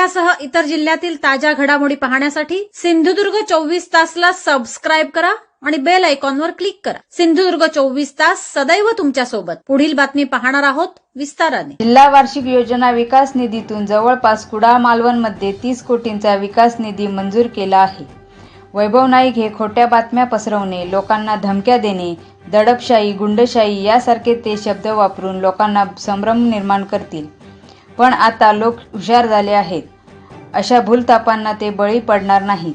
जिल्ह्यासह इतर जिल्ह्यातील ताज्या घडामोडी पाहण्यासाठी सिंधुदुर्ग चोवीस तासला सबस्क्राईब करा आणि बेल आयकॉनवर क्लिक करा. सिंधुदुर्ग चोवीस तास सदैव तुमच्यासोबत पुढील बातमी पाहणार आहोत विस्ताराने. जिल्हा वार्षिक योजना विकास निधीतून जवळपास कुडाळ मालवणमध्ये तीस कोटींचा विकास निधी मंजूर केला आहे. वैभव नाईक हे खोट्या बातम्या पसरवणे लोकांना धमक्या देणे दडपशाही गुंडशाही यासारखे ते शब्द वापरून लोकांना संभ्रम निर्माण करतील. पण आता लोक हुशार झाले आहेत. अशा भूलतापांना ते बळी पडणार नाहीत.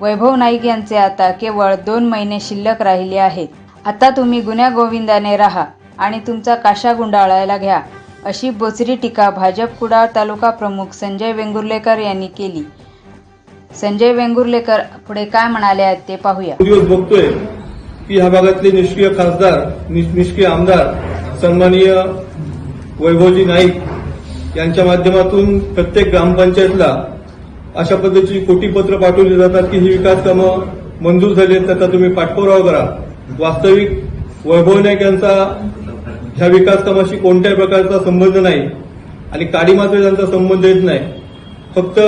वैभव नाईक यांचे आता केवळ दोन महिने शिल्लक राहिले आहेत. आता तुम्ही गुन्ह्या गोविंदाने राहा आणि तुमचा काशा गुंडाळायला घ्या अशी बोचरी टीका भाजप कुडाळ तालुका प्रमुख संजय वेंगुर्लेकर यांनी केली. संजय वेंगुर्लेकर पुढे काय म्हणाले आहेत ते पाहूया. दिवस बघतोय की ह्या भागातले निष्क्रिय खासदार निष्क्रिय आमदार सन्माननीय वैभवजी नाईक यांच्या माध्यमातून प्रत्येक ग्रामपंचायतला अशा पद्धतीची कोटी पत्र पाठवली जातात की ही विकास कामं मंजूर झाली आहेत त्याचा तुम्ही पाठपुरावा करा. वास्तविक वैभव नाईक यांचा ह्या विकास कामाशी कोणत्याही प्रकारचा संबंध नाही आणि काडी मात्र त्यांचा संबंध येत नाही. फक्त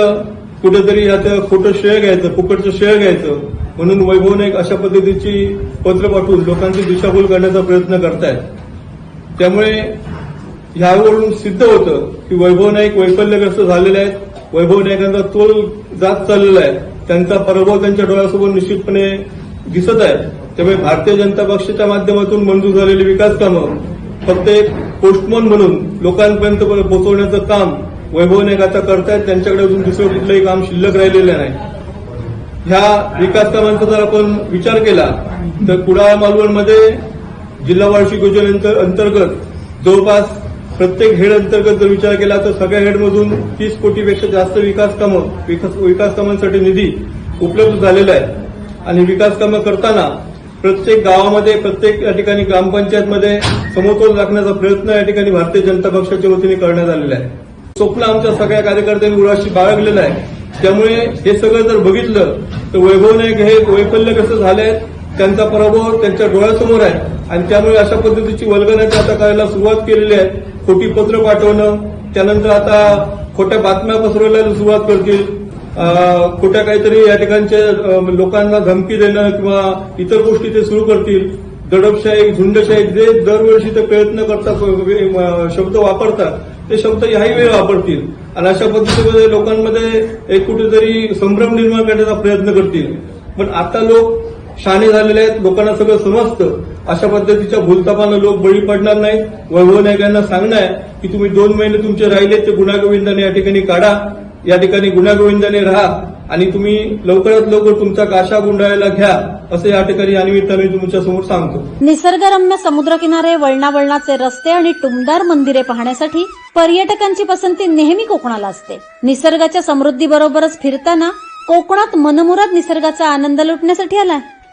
कुठेतरी याचं खोटं श्रेय घ्यायचं फुकटचं श्रेय घ्यायचं म्हणून वैभव नाईक अशा पद्धतीची पत्र पाठवून लोकांची दिशाभूल करण्याचा प्रयत्न करतायत. त्यामुळे ह्यावरून सिद्ध होतं की वैभव नाईक वैफल्यग्रस्त झालेले आहेत. वैभव नाईकांचा तोल जात चाललेला आहे. त्यांचा पराभव त्यांच्या डोळ्यासमोर निश्चितपणे दिसत आहे. त्यामुळे भारतीय जनता पक्षाच्या माध्यमातून मंजूर झालेली विकास कामं फक्त एक पोस्टमन म्हणून लोकांपर्यंत पोहोचवण्याचं काम वैभव नाईक आता करतायत. त्यांच्याकडे अजून दुसरं कुठलंही काम शिल्लक राहिलेलं नाही. ह्या विकास कामांचा जर आपण विचार केला तर कुडाळ मालवणमध्ये जिल्हा वार्षिक योजनेअंतर्गत अंतर्गत जवळपास प्रत्येक हेड अंतर्गत जर विचार केला तर सगळ्या हेडमधून तीस कोटीपेक्षा जास्त विकास कामं विकास विकास कामांसाठी निधी उपलब्ध झालेला आहे. आणि विकास कामं करताना प्रत्येक गावामध्ये प्रत्येक या ठिकाणी ग्रामपंचायतमध्ये समतोल राखण्याचा प्रयत्न या ठिकाणी भारतीय जनता पक्षाच्या वतीने करण्यात आलेला आहे. स्वप्न आमच्या सगळ्या कार्यकर्त्यांनी उराशी बाळगलेलं आहे. त्यामुळे हे सगळं जर बघितलं तर वैभव नाईक हे वैफल्य कसं झाले त्यांचा पराभव त्यांच्या डोळ्यासमोर आहे. आणि त्यामुळे अशा पद्धतीची वल्गनाची आता करायला सुरुवात केलेली आहे. खोटी पत्र पाठवणं त्यानंतर आता खोट्या बातम्या पसरवायला सुरुवात करतील. खोट्या काहीतरी या ठिकाणच्या लोकांना धमकी देणं किंवा इतर गोष्टी ते सुरू करतील. दडपशाही झुंडशाही जे दरवर्षी ते प्रयत्न करतात शब्द वापरतात ते शब्द ह्याही वेळी वापरतील. आणि अशा पद्धतीमध्ये लोकांमध्ये एक कुठेतरी संभ्रम निर्माण करण्याचा प्रयत्न करतील. पण आता लोक शाणे झालेले आहेत लोकांना सगळं समजतं. अशा पद्धतीच्या भूलतापानं लोक बळी पडणार नाहीत. वैभव नायकांना सांगणं आहे की तुम्ही दोन महिने तुमचे राहिले ते गुन्हागोविंदाने या ठिकाणी काढा. या ठिकाणी गुन्हागोविंदाने राहा. आणि तुम्ही लवकरात लवकर तुमचा काशा गुंडाळायला घ्या. असं या ठिकाणी या निमित्ताने तुमच्यासमोर सांगतो. निसर्गरम्य समुद्रकिनारे वळणा वळणाचे रस्ते आणि टुमदार मंदिरे पाहण्यासाठी पर्यटकांची पसंती नेहमी कोकणाला असते. निसर्गाच्या समृद्धीबरोबरच फिरताना कोकणात मनमुराद निसर्गाचा आनंद लुटण्यासाठी आलाय.